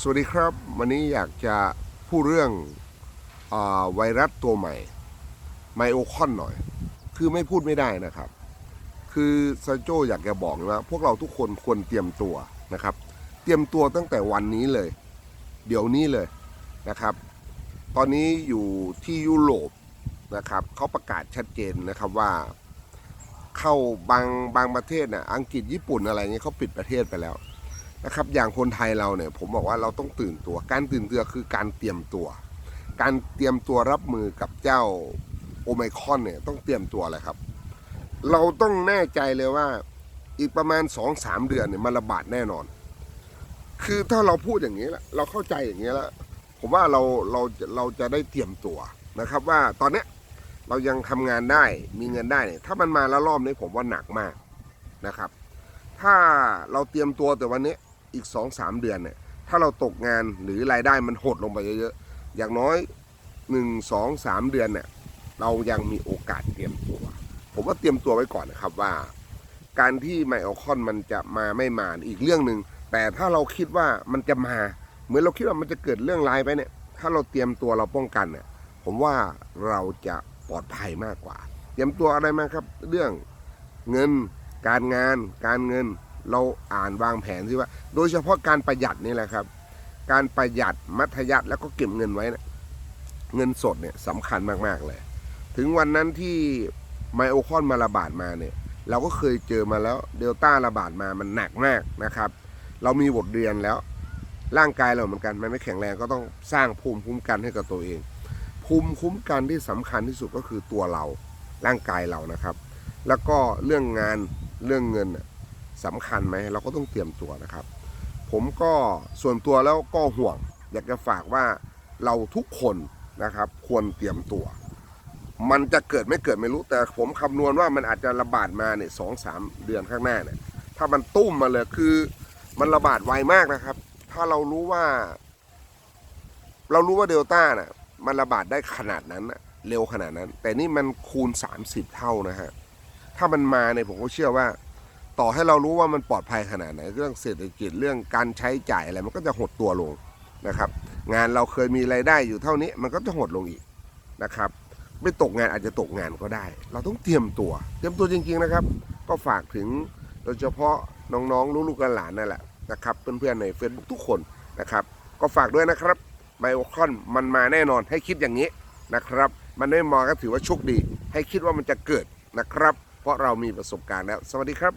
สวัสดีครับ วันนี้อยากจะพูดเรื่องอไวรัสตัวใหม่ ไมโอคอนหน่อย คือไม่พูดไม่ได้นะครับ คือซาโจอยากจะบอกว่าพวกเราทุกคนควรเตรียมตัวนะครับ เตรียมตัวตั้งแต่วันนี้เลย เดี๋ยวนี้เลยนะครับ ตอนนี้อยู่ที่ยุโรปนะครับเขาประกาศชัดเจนนะครับว่า เข้าบางบางประเทศน่ะอังกฤษญี่ปุ่นอะไรเงี้ยเขาปิดประเทศไปแล้ว นะครับ อย่างคนไทยเราเนี่ย ผมบอกว่าเราต้องตื่นตัว การตื่นตัวคือการเตรียมตัว การเตรียมตัวรับมือกับเจ้าโอไมคอนเนี่ยต้องเตรียมตัวอะไรครับ เราต้องแน่ใจเลยว่าอีกประมาณ2อสามเดือนเนี่ยมันระบาดแน่นอน คือถ้าเราพูดอย่างนี้แล้วเราเข้าใจอย่างนี้แล้วผมว่าเราเราเราจะได้เตรียมตัวนะครับ ว่าตอนเนี้ยเรายังทำงานได้มีเงินได้เนี่ยถ้ามันมาแล้วรอบนี้ผมว่าหนักมากนะครับ ถ้าเราเตรียมตัวแต่วันนี้ อีกสองสามเดือนเนี่ยถ้าเราตกงานหรือรายได้มันหดลงไปเยอะๆ อย่างน้อยหนึ่งสองสามเดือนเนี่ยเรายังมีโอกาสเตรียมตัว ผมว่าเตรียมตัวไว้ก่อนนะครับว่า การที่ไมโอคอนมันจะมาไม่มาอีกเรื่องหนึ่งแต่ถ้าเราคิดว่ามันจะมา เหมือนเราคิดว่ามันจะเกิดเรื่องร้ายไปเนี่ย ถ้าเราเตรียมตัวเราป้องกันเนี่ยผมว่าเราจะปลอดภัยมากกว่า เตรียมตัวอะไรมาครับ เรื่องเงิน การงาน การเงิน เราอ่านวางแผนสิว่า โดยเฉพาะการประหยัดนี่แหละครับ การประหยัดมัธยัติแล้วก็เก็บเงินไว้นะเงินสดเนี่ยสำคัญมากๆเลย ถึงวันนั้นที่ไมโอคอนมาระบาดมาเนี่ย เราก็เคยเจอมาแล้วเดลต้าระบาดมามันหนักมากนะครับ เรามีบทเรียนแล้ว ร่างกายเราเหมือนกันมันไม่แข็งแรงก็ต้องสร้างภูมิคุ้มกันให้กับตัวเอง ภูมิคุ้มกันที่สำคัญที่สุดก็คือตัวเราร่างกายเรานะครับ แล้วก็เรื่องงานเรื่องเงินน่ะ สำคัญไหมเราก็ต้องเตรียมตัวนะครับ ผมก็ส่วนตัวแล้วก็ห่วง อยากจะฝากว่าเราทุกคนนะครับ ควรเตรียมตัว มันจะเกิดไม่เกิดไม่รู้แต่ผมคำนวณว่ามันอาจจะระบาดมาเนี่ยสองสามเดือนข้างหน้าเนี่ยถ้ามันตุ้มมาเลยคือ มันระบาดไวมากนะครับ ถ้าเรารู้ว่า เรารู้ว่าเดลต้าน่ะ มันระบาดได้ขนาดนั้นเร็วขนาดนั้น แต่นี่มันคูณ 30 เท่านะฮะถ้ามันมาเนี่ยผมก็เชื่อว่า ต่อให้เรารู้ว่ามันปลอดภัยขนาดไหนเรื่องเศรษฐกิจเรื่องการใช้จ่ายอะไรมันก็จะหดตัวลงนะครับ งานเราเคยมีรายได้อยู่เท่านี้มันก็จะหดลงอีกนะครับ ไม่ตกงานอาจจะตกงานก็ได้ เราต้องเตรียมตัว เตรียมตัวจริง ๆนะครับ ก็ฝากถึงโดยเฉพาะน้องๆลูกๆหลานนั่นแหละนะครับเพื่อนๆใน Facebook ทุกคนนะครับ ก็ฝากด้วยนะครับไมโอคอนมันมาแน่นอนให้คิดอย่างนี้นะครับ มันไม่มาก็ถือว่าโชคดี ให้คิดว่ามันจะเกิดนะครับ เพราะเรามีประสบการณ์แล้ว สวัสดีครับ